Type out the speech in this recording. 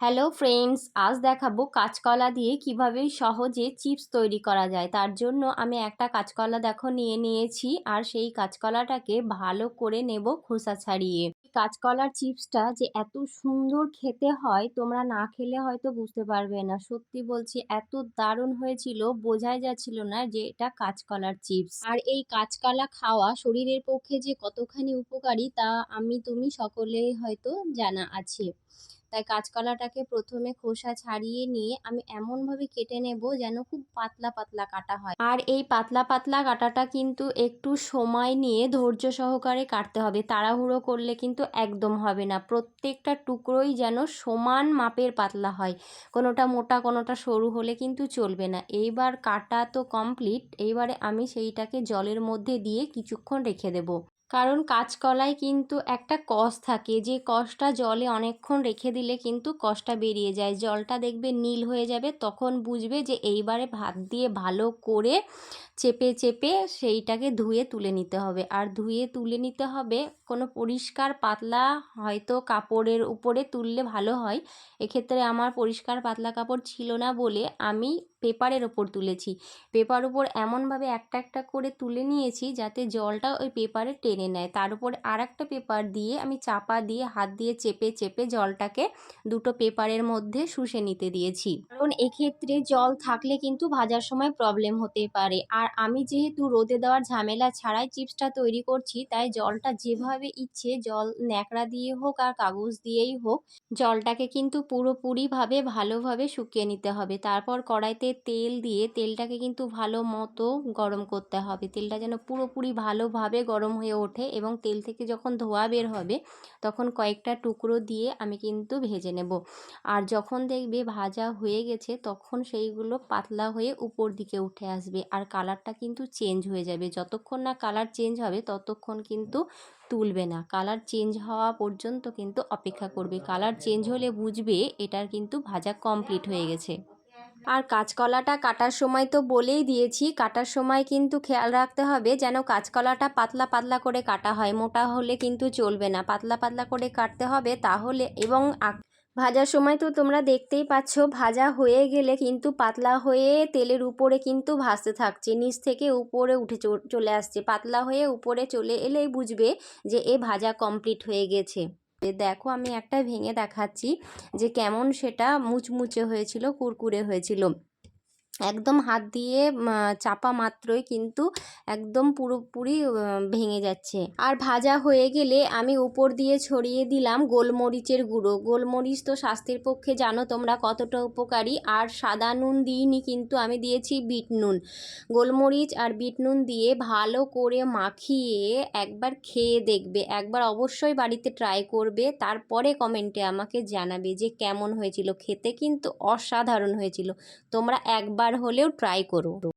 Hello friends আজ দেখাবো কাঁচকলা দিয়ে কীভাবে সহজে চিপস তৈরি করা যায়। তার জন্য আমি একটা কাঁচকলা দেখো নিয়ে নিয়েছি আর সেই কাঁচকলাটাকে ভালো করে নেব খোসা ছাড়িয়ে। কাঁচকলার চিপসটা যে এত সুন্দর খেতে হয়, তোমরা না খেলে হয়তো বুঝতে পারবে না। সত্যি বলছি, এত দারুণ হয়েছিল, বোঝাই যাচ্ছিল না যে এটা কাঁচকলার চিপস। আর এই কাঁচকলা খাওয়া শরীরের পক্ষে যে কতখানি উপকারী তা আমি তুমি সকলেই হয়তো জানা আছে। তাই কাঁচকলাটাকে প্রথমে খোসা ছাড়িয়ে নিয়ে আমি এমনভাবে কেটে নেব যেন খুব পাতলা পাতলা কাটা হয়। আর এই পাতলা পাতলা কাটাটা কিন্তু একটু সময় নিয়ে ধৈর্য সহকারে কাটতে হবে। তাড়াহুড়ো করলে কিন্তু একদম হবে না। প্রত্যেকটা টুকরোই যেন সমান মাপের পাতলা হয়। কোনোটা মোটা, কোনোটা সরু হলে কিন্তু চলবে না। এইবার কাটা তো কমপ্লিট। এইবারে আমি সেইটাকে জলের মধ্যে দিয়ে কিছুক্ষণ রেখে দেবো। কারণ কাঁচকলায় কিন্তু একটা কষ থাকে। যে কষটা জলে অনেকক্ষণ রেখে দিলে কিন্তু কষটা বেরিয়ে যায়। জলটা দেখবে নীল হয়ে যাবে, তখন বুঝবে যে এইবারে ভাত দিয়ে ভালো করে চেপে চেপে সেইটাকে ধুয়ে তুলে নিতে হবে। আর ধুয়ে তুলে নিতে হবে কোনো পরিষ্কার পাতলা হয়তো কাপড়ের উপরে তুললে ভালো হয়। এক্ষেত্রে আমার পরিষ্কার পাতলা কাপড় ছিল না বলে আমি পেপারের ওপর তুলেছি। পেপার উপর এমনভাবে একটা একটা করে তুলে নিয়েছি যাতে জলটা ওই পেপারে টেনে নেয়। তার উপর আর একটা পেপার দিয়ে আমি চাপা দিয়ে হাত দিয়ে চেপে চেপে জলটাকে দুটো পেপারের মধ্যে শুষে নিতে দিয়েছি। কারণ এক্ষেত্রে জল থাকলে কিন্তু ভাজার সময় প্রবলেম হতে পারে। আর আমি যেহেতু রোদে দেওয়ার ঝামেলা ছাড়াই চিপসটা তৈরি করছি, তাই জলটা যেভাবে ইচ্ছে জল ন্যাকড়া দিয়ে হোক আর কাগজ দিয়েই হোক, জলটাকে কিন্তু পুরোপুরিভাবে ভালোভাবে শুকিয়ে নিতে হবে। তারপর কড়াইতে তেল দিয়ে তেলটাকে কিন্তু ভালো মতো গরম করতে হবে। তেলটা যেন পুরোপুরি ভালোভাবে গরম হয়ে ওঠে। এবং তেল থেকে যখন ধোয়া বের হবে তখন কয়েকটা টুকরো দিয়ে আমি কিন্তু ভেজে নেব। আর যখন দেখবে ভাজা হয়ে গেছে তখন সেইগুলো পাতলা হয়ে উপর দিকে উঠে আসবে আর কালারটা কিন্তু চেঞ্জ হয়ে যাবে। যতক্ষণ না কালার চেঞ্জ হবে ততক্ষণ কিন্তু তুলবে না। কালার চেঞ্জ হওয়া পর্যন্ত কিন্তু অপেক্ষা করবে। কালার চেঞ্জ হলে বুঝবে এটার কিন্তু ভাজা কমপ্লিট হয়ে গেছে। আর কাঁচকলাটা কাটার সময় তো বলেই দিয়েছি, কাটার সময় কিন্তু খেয়াল রাখতে হবে যেন কাঁচকলাটা পাতলা পাতলা করে কাটা হয়, মোটা হলে কিন্তু চলবে না, পাতলা পাতলা করে কাটতে হবে তাহলে এবং ভাজার সময় তো তোমরা দেখতেই পাচ্ছ ভাজা হয়ে গেলে কিন্তু পাতলা হয়ে তেলের উপরে কিন্তু ভাসতে থাকছে, নিচ থেকে উপরে উঠে চলে আসছে, পাতলা হয়ে উপরে চলে এলেই বুঝবে যে এ ভাজা কমপ্লিট হয়ে গেছে। দেখো আমি একটা ভেঙে দেখাচ্ছি যে কেমন সেটা মুচমুচে হয়েছিল কুরকুরে হয়েছিল। একদম হাত দিয়ে চাপা মাত্রই কিন্তু একদম পুরোপুরি ভেঙে যাচ্ছে। আর ভাজা হয়ে গেলে আমি উপর দিয়ে ছড়িয়ে দিলাম গোলমরিচের গুঁড়ো। গোলমরিচ তো স্বাস্থ্যের পক্ষে জানো তোমরা কতটা উপকারী। আর সাদা নুন দিইনি কিন্তু আমি দিয়েছি বিট নুন। গোলমরিচ আর বিট নুন দিয়ে ভালো করে মাখিয়ে একবার খেয়ে দেখবে। একবার অবশ্যই বাড়িতে ট্রাই করবে। তারপরে কমেন্টে আমাকে জানাবে যে কেমন হয়েছিল। খেতে কিন্তু অসাধারণ হয়েছিল। তোমরা একবার হলেও ট্রাই করো।